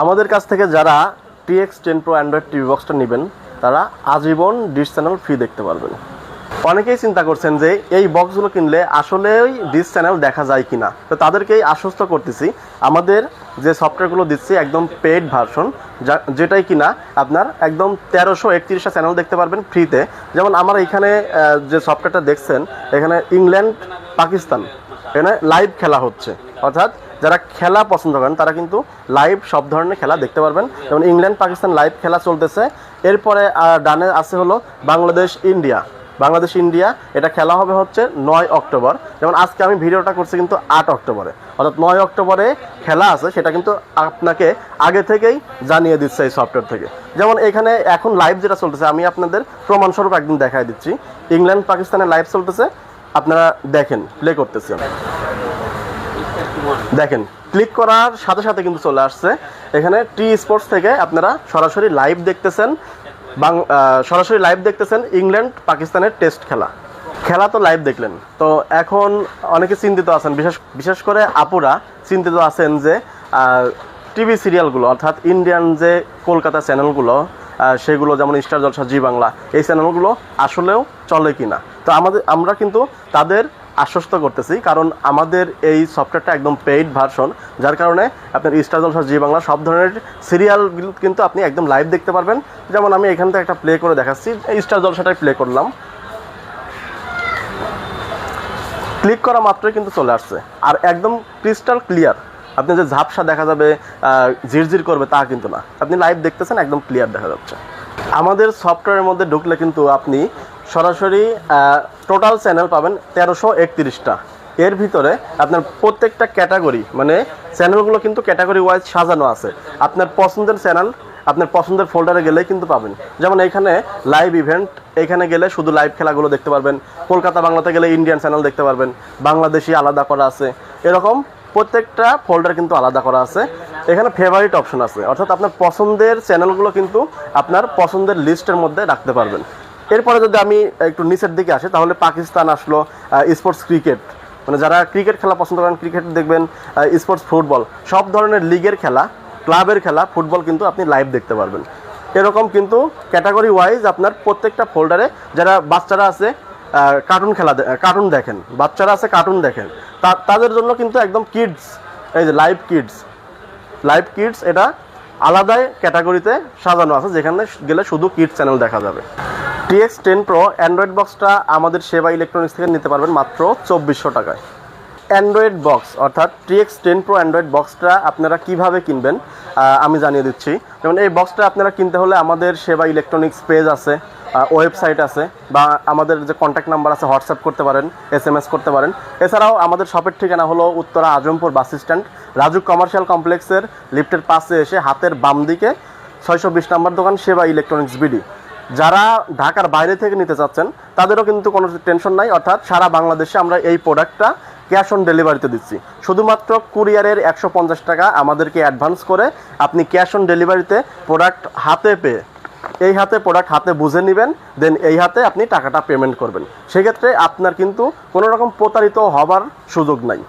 আমাদের কাছ থেকে যারা TX ten pro android TV বক্সটা নেবেন, তারা আজীবন ডিশ চ্যানেল ফ্রি দেখতে পারবেন। অনেকেই চিন্তা করছেন যে এই বক্সগুলো কিনলে আসলেই ডিস চ্যানেল দেখা যায় কিনা। তো তাদেরকেই আশ্বস্ত করতেছি, আমাদের যে সফটওয়্যারগুলো দিচ্ছি একদম পেড ভার্সন যেটাই কিনা, আপনার একদম তেরোশো একত্রিশটা চ্যানেল দেখতে পারবেন ফ্রিতে যেমন আমার এখানে যে সফটওয়্যারটা দেখছেন, এখানে ইংল্যান্ড পাকিস্তান এখানে লাইভ খেলা হচ্ছে। অর্থাৎ যারা খেলা পছন্দ করেন, তারা কিন্তু লাইভ সব ধরনের খেলা দেখতে পারবেন। যেমন ইংল্যান্ড পাকিস্তান লাইভ খেলা চলতেছে। এরপরে ডানে আছে হলো বাংলাদেশ ইন্ডিয়া বাংলাদেশ ইন্ডিয়া এটা খেলা হবে হচ্ছে নয় অক্টোবর। যেমন আজকে আমি ভিডিওটা করছি কিন্তু আট অক্টোবরে। অর্থাৎ নয় অক্টোবরে খেলা আছে, সেটা কিন্তু আপনাকে আগে থেকেই জানিয়ে দিচ্ছে এই সফটওয়্যার থেকে। যেমন এখানে এখন লাইভ যেটা চলতেছে, আমি আপনাদের প্রমাণস্বরূপ একদিন দেখাই দিচ্ছি। ইংল্যান্ড পাকিস্তানের লাইভ চলতেছে। আপনারা দেখেন প্লে করতেছি দেখেন ক্লিক করার সাথে সাথে কিন্তু চলে আসছে। এখানে টি স্পোর্টস থেকে আপনারা সরাসরি লাইভ দেখতেছেন, বাং সরাসরি লাইভ দেখতেছেন ইংল্যান্ড পাকিস্তানের টেস্ট খেলা। খেলা তো লাইভ দেখলেন। তো এখন অনেকে চিন্তিত আছেন, বিশেষ বিশেষ করে আপুরা চিন্তিত আছেন যে টিভি সিরিয়ালগুলো অর্থাৎ ইন্ডিয়ান যে কলকাতা চ্যানেলগুলো সেগুলো যেমন স্টার জলসা জি বাংলা, এই চ্যানেলগুলো আসলেও চলে কিনা। তো আমাদের আমরা কিন্তু তাদের আশ্বস্ত করতেছি, কারণ আমাদের এই সফটওয়্যারটা একদম পেইড ভার্সন যার কারণে আপনার স্টার জলসা জি বাংলা সব ধরনের সিরিয়ালগুলো কিন্তু আপনি একদম লাইভ দেখতে পারবেন। যেমন আমি এখান থেকে একটা প্লে করে দেখাচ্ছি স্টার জলসাটাই প্লে করলাম। ক্লিক করা মাত্রই কিন্তু চলে আসছে। আর একদম ক্রিস্টাল ক্লিয়ার আপনি যে ঝাপসা দেখা যাবে ঝিরঝির করবে তা কিন্তু না। আপনি লাইভ দেখতেছেন, একদম ক্লিয়ার দেখা যাচ্ছে। আমাদের সফটওয়্যারের মধ্যে ঢুকলে কিন্তু আপনি সরাসরি টোটাল চ্যানেল পাবেন তেরোশো একত্রিশটা। এর ভিতরে আপনার প্রত্যেকটা ক্যাটাগরি মানে চ্যানেলগুলো কিন্তু ক্যাটাগরি ওয়াইজ সাজানো আছে। আপনার পছন্দের চ্যানেল আপনার পছন্দের ফোল্ডারে গেলেই কিন্তু পাবেন। যেমন এখানে লাইভ ইভেন্ট এখানে গেলে শুধু লাইভ খেলাগুলো দেখতে পারবেন। কলকাতা বাংলাতে গেলে ইন্ডিয়ান চ্যানেল দেখতে পারবেন। বাংলাদেশি আলাদা করা আছে। এরকম প্রত্যেকটা ফোল্ডার কিন্তু আলাদা করা আছে। এখানে ফেভারিট অপশন আছে। অর্থাৎ আপনার পছন্দের চ্যানেলগুলো কিন্তু আপনার পছন্দের লিস্টের মধ্যে রাখতে পারবেন। এরপরে যদি আমি একটু নিচের দিকে আসি, তাহলে পাকিস্তান আসলো স্পোর্টস ক্রিকেট মানে যারা ক্রিকেট খেলা পছন্দ করেন ক্রিকেট দেখবেন স্পোর্টস ফুটবল সব ধরনের লিগের খেলা ক্লাবের খেলা ফুটবল কিন্তু আপনি লাইভ দেখতে পারবেন। এরকম কিন্তু ক্যাটাগরি ওয়াইজ আপনার প্রত্যেকটা ফোল্ডারে যারা বাচ্চারা আছে কার্টুন খেলা কার্টুন দেখেন, বাচ্চারা আছে কার্টুন দেখেন তাদের জন্য কিন্তু একদম কিডস এই যে লাইভ কিডস লাইভ কিডস এটা আলাদাই ক্যাটাগরিতে সাজানো আছে, যেখানে গেলে শুধু কিডস চ্যানেল দেখা যাবে। টিএক্স টেন প্রো অ্যান্ড্রয়েড বক্সটা আমাদের সেবা ইলেকট্রনিক্স থেকে নিতে পারবেন মাত্র চব্বিশশো টাকায়। অ্যান্ড্রয়েড বক্স অর্থাৎ টিএক্স টেন প্রো অ্যান্ড্রয়েড বক্সটা আপনারা কীভাবে কিনবেন আমি জানিয়ে দিচ্ছি। যেমন এই বক্সটা আপনারা কিনতে হলে আমাদের সেবা ইলেকট্রনিক্স পেজ আছে ওয়েবসাইট আছে, বা আমাদের যে কন্ট্যাক্ট নাম্বার আছে হোয়াটসঅ্যাপ করতে পারেন এস এম এস করতে পারেন। এছাড়াও আমাদের শপের ঠিকানা হলো Uttara Azampur bus stand, Raju commercial কমপ্লেক্সের লিফটের পাশে এসে হাতের বাম দিকে ছয়শো বিশ নাম্বার দোকান সেবা ইলেকট্রনিক্স বিডি যারা ঢাকার বাইরে থেকে নিতে চাচ্ছেন, তাদেরও কিন্তু কোনো টেনশন নাই। অর্থাৎ সারা বাংলাদেশে আমরা এই প্রোডাক্টটা ক্যাশ অন ডেলিভারিতে দিচ্ছি। শুধুমাত্র কুরিয়ারের একশো পঞ্চাশ টাকা আমাদেরকে অ্যাডভান্স করে আপনি ক্যাশ অন ডেলিভারিতে প্রোডাক্ট হাতে পেয়ে, এই হাতে প্রোডাক্ট হাতে বুঝে নেবেন, দেন এই হাতে আপনি টাকাটা পেমেন্ট করবেন। সেক্ষেত্রে আপনার কিন্তু কোনো রকম প্রতারিত হবার সুযোগ নাই।